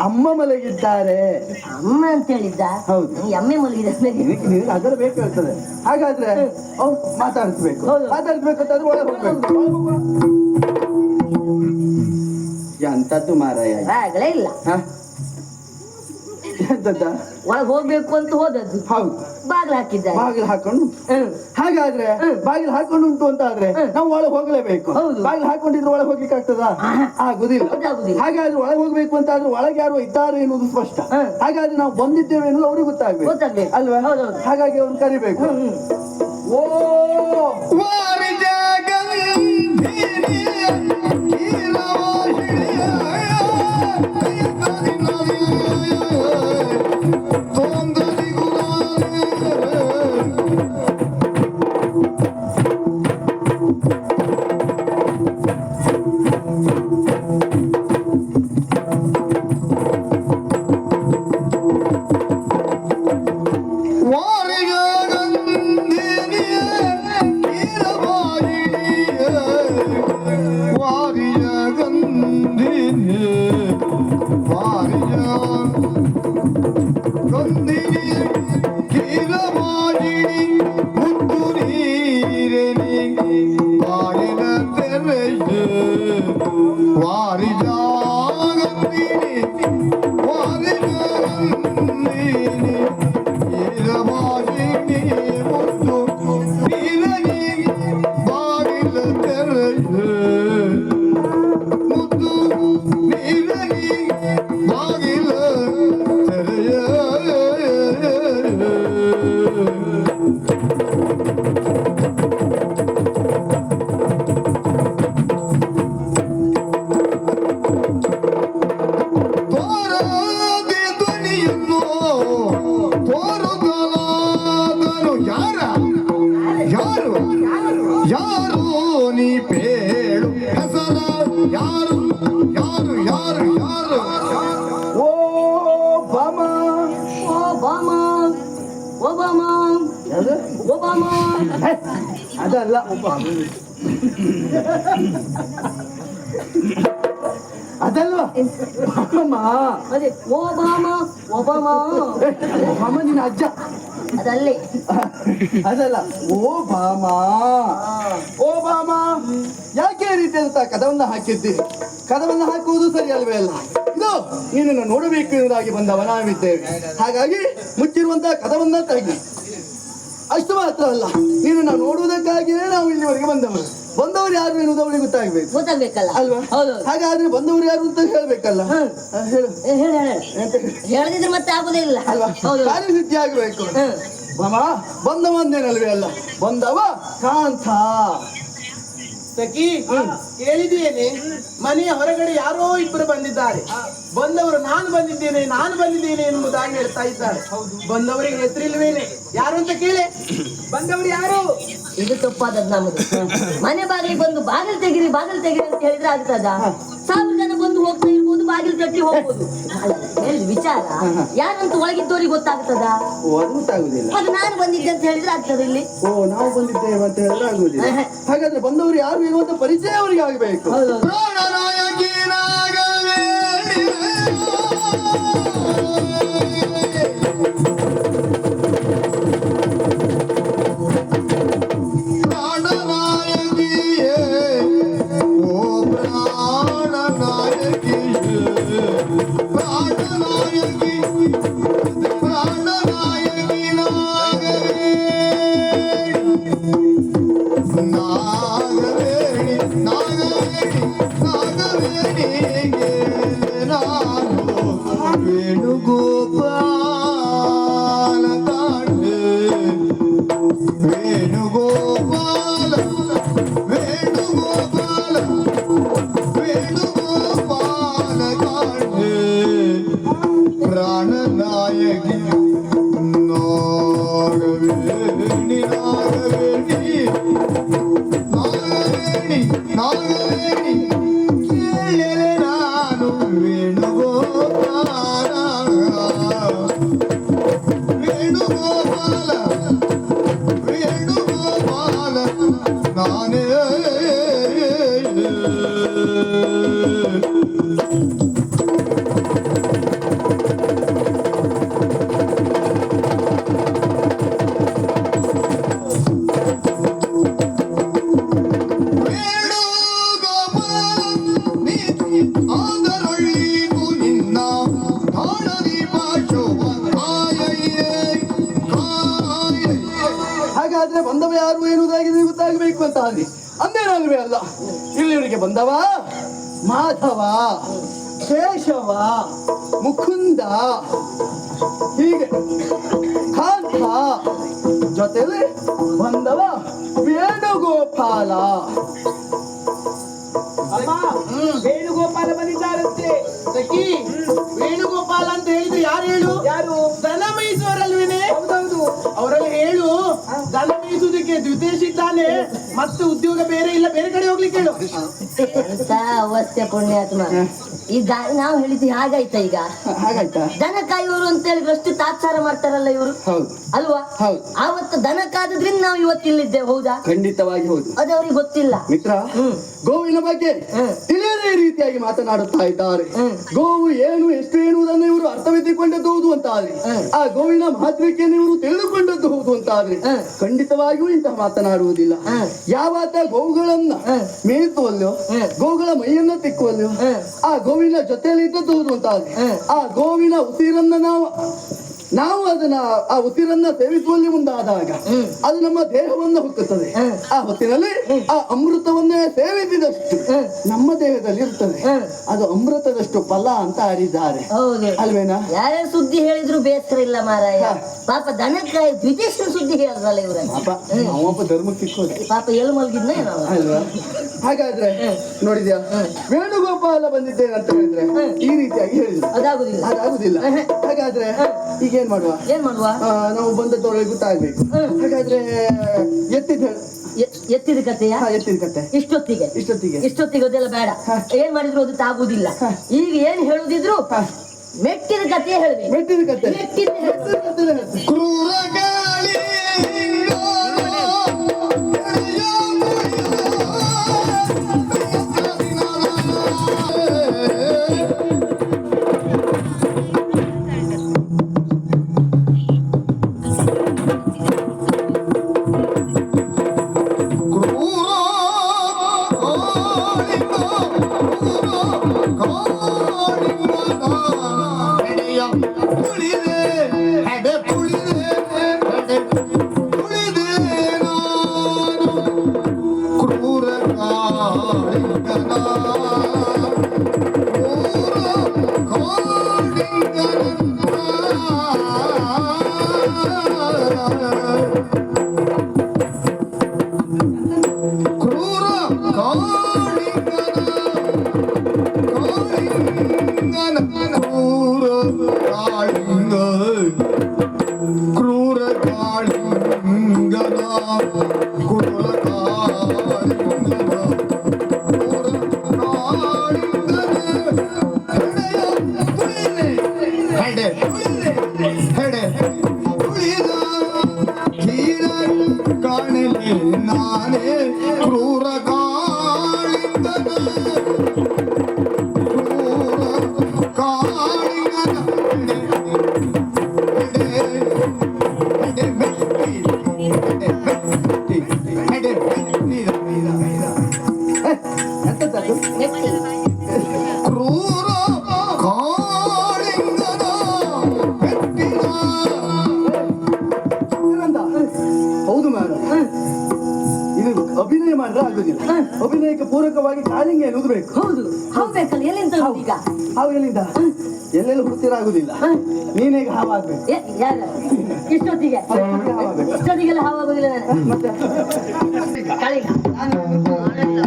ಅಮ್ಮ ಮಲಗಿದ್ದಾರೆ. ಅಮ್ಮ ಅಂತ ಹೇಳಿದ್ದ? ಹೌದು. ಎಮ್ಮೆ ಮಲಗಿದೆ ಅದರ ಬೇಕಾಗ್ತದೆ ಹಾಗಾದ್ರೆ ಅವ್ನು ಮಾತಾಡಿಸ್ಬೇಕು. ಹೌದು. ಮಾತಾಡಿಸ್ಬೇಕಂತಂದ್ರೆ ಒಳಗೆ ಹೋಗ್ಬೇಕು. ಎಂತದ್ದು ಮಾರಾಯ. ಆಗಲೇ ಇಲ್ಲ. ಒಳಗ್ ಹೋಗ್ಬೇಕು ಅಂತ ಹೋದದ್ದು. ಹೌದು. ಬಾಗಿಲು ಹಾಕಿದ್ದಾರೆ. ಬಾಗಿಲು ಹಾಕೊಂಡು? ಹಾಗಾದ್ರೆ. ಬಾಗಿಲು ಹಾಕೊಂಡು ಉಂಟು ಅಂತ ಆದ್ರೆ ನಾವು ಒಳಗೆ ಹೋಗ್ಲೇಬೇಕು. ಹೌದು. ಬಾಗಿಲು ಹಾಕೊಂಡಿದ್ರೆ ಒಳಗೆ ಹೋಗ್ಲಿಕ್ಕೆ ಆಗ್ತದಾ? ಆಗುದಿಲ್ಲ. ಹಾಗಾದ್ರೆ ಒಳಗೆ ಹೋಗ್ಬೇಕು ಅಂತ ಆದ್ರೆ ಒಳಗೆ ಯಾರು ಇದ್ದಾರೆ ಎನ್ನುವುದು ಸ್ಪಷ್ಟ. ಹಾಗಾದ್ರೆ ನಾವು ಬಂದಿದ್ದೇವೆ ಎನ್ನುವುದು ಅವ್ರಿಗೆ ಗೊತ್ತಾಗ್ಬೇಕು. ಅಲ್ವಾ. ಹಾಗಾಗಿ ಅವ್ನು ಕರಿಬೇಕು. ಓ! ಅದಲ್ಲ. ಅದಲ್ವಾ? ಬಾಮ ಅದೇ ಓ ಬಾಮ ಓ ಬಾಮ ನಿನ್ನ ಅಜ್ಜ. ಅದಲ್ಲೇ. ಅದಲ್ಲ ಓಬಾಮಾ ಓ ಬಾಮ ಯಾಕೆ ರೀತಿ ಅಂತ ಕದವನ್ನ ಹಾಕಿದ್ದಿ? ಕದವನ್ನ ಹಾಕುವುದು ಸರಿ ಅಲ್ವೇ ಅಲ್ಲ? ಇದು ನೀನನ್ನು ನೋಡಬೇಕು ಎಂಬುದಾಗಿ ಬಂದವ ನಾವಿದ್ದೇವೆ ಹಾಗಾಗಿ ಮುಚ್ಚಿರುವಂತಹ ಕದವನ್ನ ತೆಗಿ ಅಷ್ಟು ಮಾತ್ರ ಅಲ್ಲ. ನೀನು ನಾವು ನೋಡುವುದಕ್ಕಾಗಿಯೇ ನಾವು ಇಲ್ಲಿವರೆಗೆ ಬಂದವರು. ಬಂದವರು ಯಾರು ಎನ್ನುವುದು ಅವಳಿಗೆ ಗೊತ್ತಾಗ್ಬೇಕು. ಗೊತ್ತಾಗ್ಬೇಕಲ್ಲ? ಅಲ್ವಾ? ಹೌದು. ಹಾಗಾದ್ರೆ ಬಂದವರು ಯಾರು ಅಂತ ಹೇಳ್ಬೇಕಲ್ಲ. ಹೇಳು. ಹೇಳದಿದ್ರೆ ಮತ್ತೆ ಆಗೋದೇ ಇಲ್ಲ. ಅಲ್ವಾ? ಹೌದು. ಕಾರ್ಯಸಿದ್ಧಿ ಆಗಬೇಕು. ಮಾಮ ಬಂದವಂದೇನಲ್ವೇ ಅಲ್ಲ? ಬಂದವ ಕಾಂತ. ಸಖಿ ಕೇಳಿದೆಯೇನೆ? ಮನೆಯ ಹೊರಗಡೆ ಯಾರೋ ಇಬ್ಬರು ಬಂದಿದ್ದಾರೆ. ಬಂದವರು ನಾನು ಬಂದಿದ್ದೇನೆ ನಾನು ಬಂದಿದ್ದೇನೆ ಎಂಬುದಾಗಿ ಹೇಳ್ತಾ ಇದ್ದಾರೆ. ಬಂದವರಿಗೆ ಹೆಸರಿಲ್ವೇನೆ? ಯಾರು ಅಂತ ಕೇಳಿ. ಬಂದವರು ಯಾರು? ಇದು ತಪ್ಪಾದದ್ದು ನಮಗೆ ಮನೆ ಬಾಗಿಲಿಗೆ ಬಂದು ಬಾಗಿಲು ತೆಗಿರಿ ಬಾಗಿಲು ತೆಗಿರಿ ಅಂತ ಹೇಳಿದ್ರೆ ಆಗ್ತದ? ಸಾವಿರ ಜನ ಬಂದು ಹೋಗ್ತಾ ಬಾಗಿಲು ತಟ್ಟಿ ಹೋಗ್ಬೋದು. ಹೇಳಿದ ವಿಚಾರ. ಯಾರಂತ ಒಳಗಿದ್ದವ್ರಿಗೆ ಗೊತ್ತಾಗ್ತದ? ಗೊತ್ತಾಗುದಿಲ್ಲ. ಅದು ನಾನು ಬಂದಿದ್ದೆ ಅಂತ ಹೇಳಿದ್ರೆ ಆಗ್ತದೆ ಇಲ್ಲಿ. ಓ ನಾವು ಬಂದಿದ್ದೇವೆ ಅಂತ ಹೇಳಿದ್ರೆ ಆಗುದಿಲ್ಲ. ಹಾಗಾದ್ರೆ ಬಂದವರು ಯಾರು ಅಂತ ಪರಿಚಯ ಅವರಿಗೆ ಆಗಬೇಕು. ಹೌದು ಯಾರು ಎನ್ನುವುದಾಗಿ ಗೊತ್ತಾಗಬೇಕು ಅಂತ ಅಲ್ಲಿ. ಅಂದೇನಲ್ವೇ ಅಲ್ಲ. ಇಲ್ಲಿವರಿಗೆ ಬಂದವ? ಮಾಧವ ಕೇಶವ ಮುಕುಂದ ಹೀಗೆ. ಕಾಂತ ಜೊತೆಲಿ ಬಂದವ ವೇಣುಗೋಪಾಲ. ವೇಣುಗೋಪಾಲ ಬಂದಿದ್ದಾರಂತೆ. ಸಖಿ ವೇಣುಗೋಪಾಲ ಅಂತ ಹೇಳಿದ್ರೆ ಯಾರು ಹೇಳು? ಯಾರು? ಅವರಲ್ಲಿ ಹೇಳು. ದನ ಮೇಯಿಸುವುದಕ್ಕೆ ದ್ವಿತೇಶಿದ್ದಾನೆ ಮತ್ತೆ ಉದ್ಯೋಗ ಬೇರೆ ಇಲ್ಲ ಬೇರೆ ಕಡೆ ಹೋಗ್ಲಿಕ್ಕೆ ಹೇಳು. ಎಂತ ಅವಸ್ಥೆ ಪುಣ್ಯಾತ್ಮ. ಈ ದ- ನಾವು ಹೇಳಿದ್ವಿ ಹಾಗಾಯ್ತಾ ಈಗ? ಹಾಗಾಯ್ತಾ? ದನ ಕಾಯುವರು ಅಂತ ಹೇಳಿ ಅಷ್ಟು ತಾತ್ಸಾರ ಮಾಡ್ತಾರಲ್ಲ ಇವರು? ಹೌದು. ಅಲ್ವಾ? ಹೌದು. ಆವತ್ತು ದನ ಕಾದ್ರಿಂದ ನಾವು ಇವತ್ತಿಲ್ಲಿದ್ದೇವೆ ಹೌದಾ? ಖಂಡಿತವಾಗಿ ಹೌದು. ಅದು ಅವ್ರಿಗೆ ಗೊತ್ತಿಲ್ಲ. ಮಿತ್ರ ಗೋವಿನ ಬಗ್ಗೆ ಹ್ಮ್. ರೀತಿಯಾಗಿ ಮಾತನಾಡುತ್ತಾ ಇದ್ದಾರೆ. ಗೋವು ಏನು ಎಷ್ಟು ಎನ್ನುವುದನ್ನು ಇವರು ಅರ್ಥವೆತ್ತಿಕೊಂಡದ್ದು ಹೌದು ಅಂತ ಆದ್ರೆ ಆ ಗೋವಿನ ಮಹತ್ವಕ್ಕೆ ಇವರು ತಿಳಿದುಕೊಂಡದ್ದು ಹೌದು ಅಂತ ಆದ್ರೆ ಖಂಡಿತವಾಗಿಯೂ ಇಂತಹ ಮಾತನಾಡುವುದಿಲ್ಲ. ಯಾವತ್ತ ಯಾವಾತ ಗೋವುಗಳನ್ನ ಹ್ಮ್. ಗೋವುಗಳ. ಮೈಯನ್ನ ತಿಕ್ಕುವಲ್ಲೋ ಆ ಗೋವಿನ ಜೊತೆಯಲ್ಲಿ ಇದ್ದದ್ದು ಹೌದು ಅಂತ ಆದ್ರೆ ಆ ಗೋವಿನ ಉಸಿರನ್ನ ನಾವು ನಾವು ಅದನ್ನ ಆ ಉಸಿರನ್ನ ಸೇವಿಸುವಲ್ಲಿ ಮುಂದಾದಾಗ. ಅದು ನಮ್ಮ ದೇಹವನ್ನು ಹುಟ್ಟುತ್ತದೆ. ಆ ಹೊತ್ತಿನಲ್ಲಿ ಆ ಅಮೃತವನ್ನೇ ಸೇವಿಸಿದಷ್ಟು ನಮ್ಮ ದೇಹದಲ್ಲಿ ಇರ್ತದೆ. ಅದು ಅಮೃತದಷ್ಟು ಫಲ ಅಂತ ಆಡಿದ್ದಾರೆ ಅಲ್ವೇನಾ? ಯಾರ್ಯಾರ ಸುದ್ದಿ ಹೇಳಿದ್ರು ಬೇಸರ ಇಲ್ಲ ಮಾರಾಯ. ಪಾಪ ದನಕ್ಕಾಯಿ ದ್ವಿತೀಯ ಸುದ್ದಿ ಹೇಳಿದ್ರಲ್ಲ ಇವ್ರ. ಪಾಪ ಧರ್ಮಕ್ಕೆ ಪಾಪ ಎಲ್ಲಿ ಮಲಗಿದ್ನ ಅಲ್ವಾ? ಹಾಗಾದ್ರೆ ನೋಡಿದ್ಯಾ? ವೇಣುಗೋಪಾಲ ಬಂದಿದ್ದೇನೆ ಅಂತ ಹೇಳಿದ್ರೆ ಈ ರೀತಿಯಾಗಿ ಹೇಳಿದ್ರು. ಅದಾಗುದಿಲ್ಲ. ಅದಾಗುದಿಲ್ಲ. ಹಾಗಾದ್ರೆ ಈಗ ಏನ್ ಮಾಡುವ? ಏನ್ ಮಾಡುವ? ನಾವು ಬಂದದ್ದೊಳಗೆ ಗೊತ್ತಾಗ್ಬೇಕು. ಹಾಗಾದ್ರೆ ಎತ್ತಿದ ಎತ್ತಿದ ಕಥೆಯ? ಎತ್ತಿದ ಕತೆ. ಇಷ್ಟೊತ್ತಿಗೆ. ಇಷ್ಟೊತ್ತಿಗೆ. ಇಷ್ಟೊತ್ತಿಗೆ ಅದೆಲ್ಲ ಬೇಡ. ಏನ್ ಮಾಡಿದ್ರು ಅದು ತಾಗುದಿಲ್ಲ ಈಗ ಏನ್ ಹೇಳುದಿದ್ರು? ಮೆಟ್ಟಿದ ಕಥೆ ಹೇಳ್ಬೇಕು. ಮೆಟ್ಟಿದ ಕತೆ. ಮೆಟ್ಟಿದ ಕತೆ. ಎನ್ನುವುದು ಬೇಕು ಹೌದು. ಹಾವಬೇಕಲ್ಲ ಎಲ್ಲಿಂದ ತರುದು ಈಗ? ಹಾವು ಎಲ್ಲಿಂದ? ಎಲ್ಲೆಲ್ಲ ಹುಡುಕ್ತಿರ ಆಗುದಿಲ್ಲ ನೀನೀಗ ಹಾವಾಗ್ಬೇಕು ಏ, ಯಾರ? ಇಷ್ಟೊತ್ತಿಗೆ? ಇಷ್ಟೊತ್ತಿಗೆಲ್ಲ ಹಾವಾಗುದಿಲ್ಲ ನಾನು ಮತ್ತೆ? ಕಳಿಗ ಎಲ್ಲಿ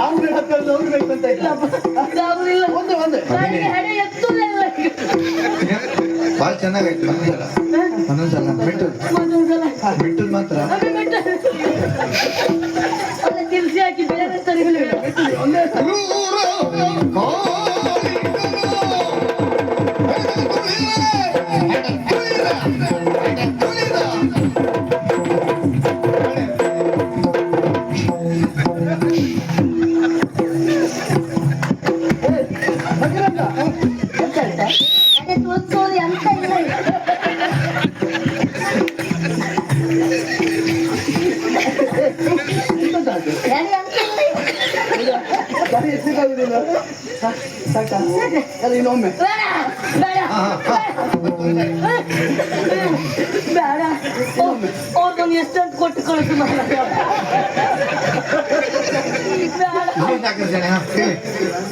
ಆಂಬ್ರೆ ಅಂತ ಒಂದೇ ಒಂದೇ ಹೆಡೆ ಭಾಳ ಚೆನ್ನಾಗಾಯ್ತು ಒಂದೊಂದ್ಸಲ ಮಾತ್ರ. ತಿರ್ಸಿ ಹಾಕಿ ಬೇರೆ ಒಂದೇ ಸಾಕ? ಕೊಟ್ಟು ಕಳಿಸಿ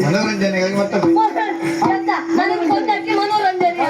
ಮನೋರಂಜನೆಗಾಗಿ ಮತ್ತೆ. ಮನೋರಂಜನೆ